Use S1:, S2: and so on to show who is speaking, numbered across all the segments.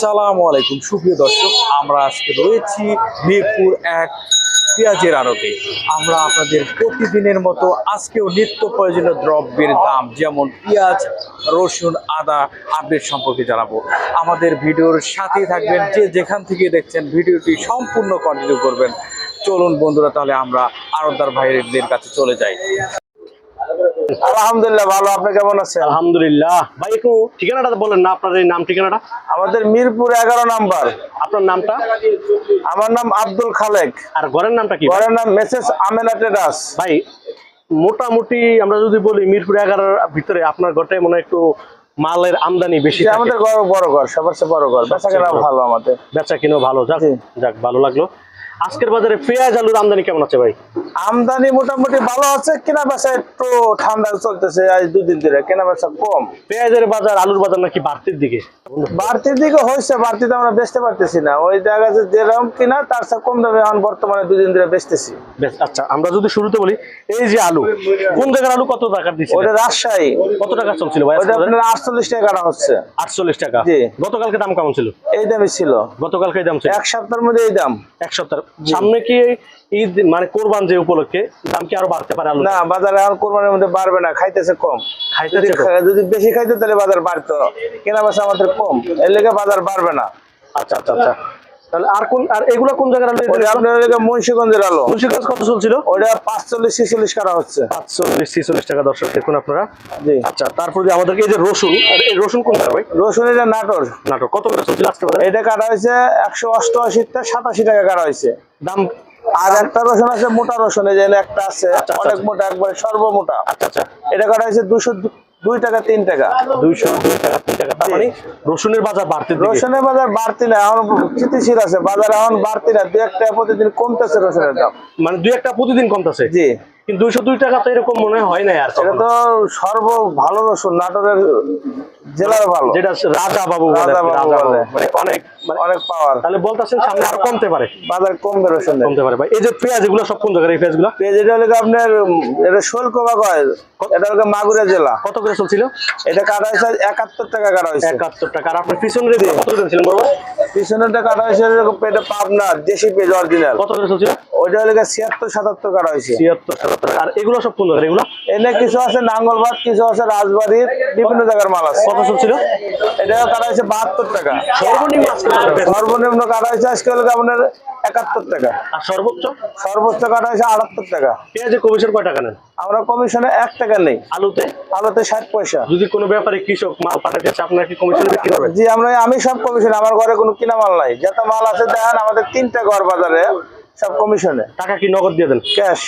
S1: সালামু আলাইকুম। সুপ্রিয় দর্শক, আমরা আজকে রয়েছি মিরপুর এক পেঁয়াজের আড়তে। আমরা আপনাদের প্রতিদিনের মতো আজকেও নিত্য প্রয়োজনীয় দ্রব্যের দাম, যেমন পেঁয়াজ, রসুন, আদা আপডেট সম্পর্কে জানাব। আমাদের ভিডিওর সাথেই থাকবেন, যে যেখান থেকে দেখছেন ভিডিওটি সম্পূর্ণ কন্টিনিউ করবেন। চলুন বন্ধুরা, তাহলে আমরা আরদার ভাইদের কাছে চলে যাই।
S2: আলহামদুলিল্লাহ। ভালো। আপনি কেমন আছেন?
S3: আলহামদুলিল্লাহ। ভাই একটু ঠিকানাটা বলেন না আপনার এই নাম ঠিকানাটা।
S2: আমাদের মিরপুর এগারো নাম্বার।
S3: আপনার নামটা?
S2: আমার নাম আব্দুল খালেক।
S3: আর ঘরের নামটা কি?
S2: ঘরের নাম মেসেজ আমেনা ট্রেডার্স
S3: ভাই মোটামুটি আমরা যদি বলি মিরপুর এগারোর ভিতরে আপনার ঘরটায় মনে একটু মালের আমদানি বেশি
S2: আমাদের ঘর বড় ঘর সবার চেয়ে বড় ঘর। বেচা কেনা ভালো আমাদের।
S3: বেচা কিনেও ভালো। যাক যাক ভালো লাগল। আজকের বাজারে পেঁয়াজ আলুর আমদানি কেমন আছে ভাই?
S2: আমদানি মোটামুটি ভালো আছে কেনা বেচা একটু ঠান্ডা চলতেছে আজ দুদিন ধরে কেনা বেচা কম।
S3: পেঁয়াজের বাজার আলুর বাজার নাকি বাড়তির দিকে?
S2: বাড়তির দিকে হয়েছে বাড়তিতে আমরা বেচতে পারতেছি না। ওই জায়গা যে যেরকম কিনা তার চেয়ে কম দামে এখন বর্তমানে দুদিন ধরে বেচতেছি।
S3: আচ্ছা আমরা যদি শুরুতে বলি এই যে আলু কোন জায়গার আলু কত টাকা দিচ্ছে?
S2: ওটা রাজশাহী।
S3: কত টাকা চলছিল ভাই
S2: ওটা আপনার আটচল্লিশ টাকা কাটা হচ্ছে।
S3: আটচল্লিশ টাকা।
S2: জি।
S3: গতকালকে দাম কেমন ছিল?
S2: এই দামে ছিল।
S3: গতকালকে দাম ছিল?
S2: এক সপ্তাহের মধ্যে এই দাম।
S3: এক সপ্তাহ সামনে কি ঈদ মানে কোরবান যে উপলক্ষে দাম কি আরও বাড়তে পারে
S2: না বাজারে আর কোরবানের মধ্যে বাড়বে না খাইতেছে কম।
S3: খাইতেছে
S2: যদি বেশি খাইতো তাহলে বাজার বাড়তো। কেনা বেচা আমাদের কম এর লেগে বাজার বাড়বে না।
S3: আচ্ছা আচ্ছা আচ্ছা। তাহলে আর কোন আর এগুলো কোন জায়গার আলু?
S2: আপনার লেগে মুন্সিগঞ্জের আলো।
S3: মুন্সিগঞ্জ কত চলছিল?
S2: ওটা পাঁচচল্লিশ ছিচল্লিশ কাটা হচ্ছে।
S3: পাঁচচল্লিশ ছিচল্লিশ টাকা দর্শক দেখুন আপনারা।
S2: জি।
S3: আচ্ছা তারপরে আমাদেরকে এই যে রসুন এই রসুন কোন ভাই?
S2: রসুন এটা নাটোর।
S3: নাটক কত করে চলছিল আজকে
S2: এটা কাটা হয়েছে একশো অষ্টআশি সাতাশি টাকা কাটা হয়েছে।
S3: দাম?
S2: আর একটা রসুন আছে মোটা রসুন এই যে একটা আছে।
S3: আচ্ছা,
S2: অনেক
S3: আচ্ছা।
S2: মোটা একবারে সর্বমোটা।
S3: আচ্ছা আচ্ছা।
S2: এটা কাটা হয়েছে দুশো দুই টাকা তিন টাকা।
S3: দুইশো দুই টাকা টাকা তার মানে রসুনের বাজার বাড়তে
S2: রসুনের বাজার বাড়তি না এখন স্থিতিশীল আছে বাজার এখন বাড়তি না দু একটা প্রতিদিন কমতেছে রসুনের দাম।
S3: মানে দুই একটা প্রতিদিন কমতেছে?
S2: জি।
S3: কিন্তু দুইশো দুই টাকা তো এরকম মনে হয় না আর
S2: এটা তো সর্ব ভালো রসুন নাটোরের জেলার ভালো।
S3: যেটা রাজা বাবু
S2: রাজা বাবু।
S3: মানে অনেক
S2: অনেক পাওয়ার
S3: তাহলে বলতেছেন সামনে আরও কমতে পারে।
S2: বাজার কমবে রসুনের
S3: কমতে পারে। ভাই এই যে পেঁয়াজ এগুলো সব কোন জায়গার পেঁয়াজগুলো পেঁয়াজ
S2: এটা হলো আপনার উম, এটা শোলকোবা কয়? এটা হলো মাগুরা জেলা।
S3: কত করে চলছিল
S2: এটা কাটা হয়েছে একাত্তর টাকা কাটা হয়েছে।
S3: একাত্তর টাকা। আর আপনার পিছন রেট কত করে ছিলেন বড়
S2: পিছনেরটা কাটা হয়েছে এটা পাবনা দেশি পেঁয়াজ অরিজিনাল
S3: কত করে চলছিল
S2: ওইটা হলো ছিয়াত্তর সাতাত্তর কাটা হয়েছে।
S3: ছিয়াত্তর সাতাত্তর। আর এগুলো সব কোন জায়গার এগুলো?
S2: এনে কিছু আছে নাঙ্গলবাদ কিছু আছে রাজবাড়ির বিভিন্ন জায়গার মাল আছে।
S3: কত চলছিল
S2: এটা কাটা হয়েছে বাহাত্তর টাকা।
S3: সর্বনিম্ন।
S2: সর্বনিম্ন কাটা হয়েছে আজকে হলো আপনার একাত্তর টাকা।
S3: আর সর্বোচ্চ?
S2: সর্বোচ্চ কাটা হয়েছে আটাত্তর টাকা।
S3: পেঁয়াজে কমিশন কয় টাকা নেন?
S2: আমরা কমিশনে এক টাকা নেই।
S3: আলুতে?
S2: আলুতে ষাট পয়সা।
S3: যদি কোনো ব্যাপারে কৃষক মাল পাঠাতে চাচ্ছে আপনার কি কমিশন বিক্রি
S2: জি আমরা আমি সব কমিশন আমার ঘরে কোনো কিনা মাল নাই। যত মাল আছে দেখেন আমাদের তিনটা ঘর বাজারে সব কমিশনে।
S3: টাকা কি নগদ দিয়ে দেন?
S2: ক্যাশ।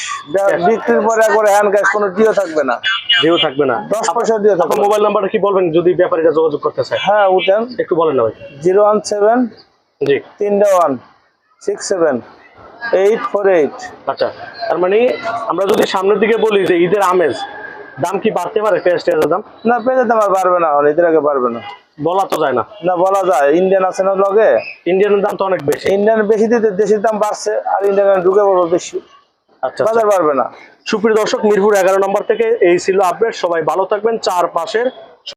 S2: বিক্রির পরে একবারে হ্যান্ড ক্যাশ কোনো ডিও থাকবে না।
S3: দিয়েও থাকবে না।
S2: দশ পয়সা দিয়ে থাকবে
S3: মোবাইল নাম্বারটা কি বলবেন যদি ব্যাপারীরা যোগাযোগ করতে চায়?
S2: হ্যাঁ উঠেন।
S3: একটু বলেন না ভাই।
S2: জিরো ওয়ান সেভেন
S3: জি।
S2: তিনটা one six seven eight four eight.
S3: আচ্ছা তার মানে আমরা যদি সামনের দিকে বলি যে ঈদের আমেজ দাম কি বাড়তে পারে পেঁয়াজ দাম?
S2: না পেঁয়াজের দাম আর বাড়বে না এদের আগে বাড়বে না।
S3: বলা তো যায় না।
S2: না বলা যায়। ইন্ডিয়ান আছে না লগে?
S3: ইন্ডিয়ানের দাম তো অনেক বেশি।
S2: ইন্ডিয়ান বেশি দিতে দেশের দাম বাড়ছে আর ইন্ডিয়ান ঢুকে পড়বে বেশি।
S3: আচ্ছা আচ্ছা।
S2: বাজার পারবে না।
S3: সুপ্রিয় দর্শক মিরপুর এগারো নম্বর থেকে এই ছিল আপডেট। সবাই ভালো থাকবেন। চার চারপাশের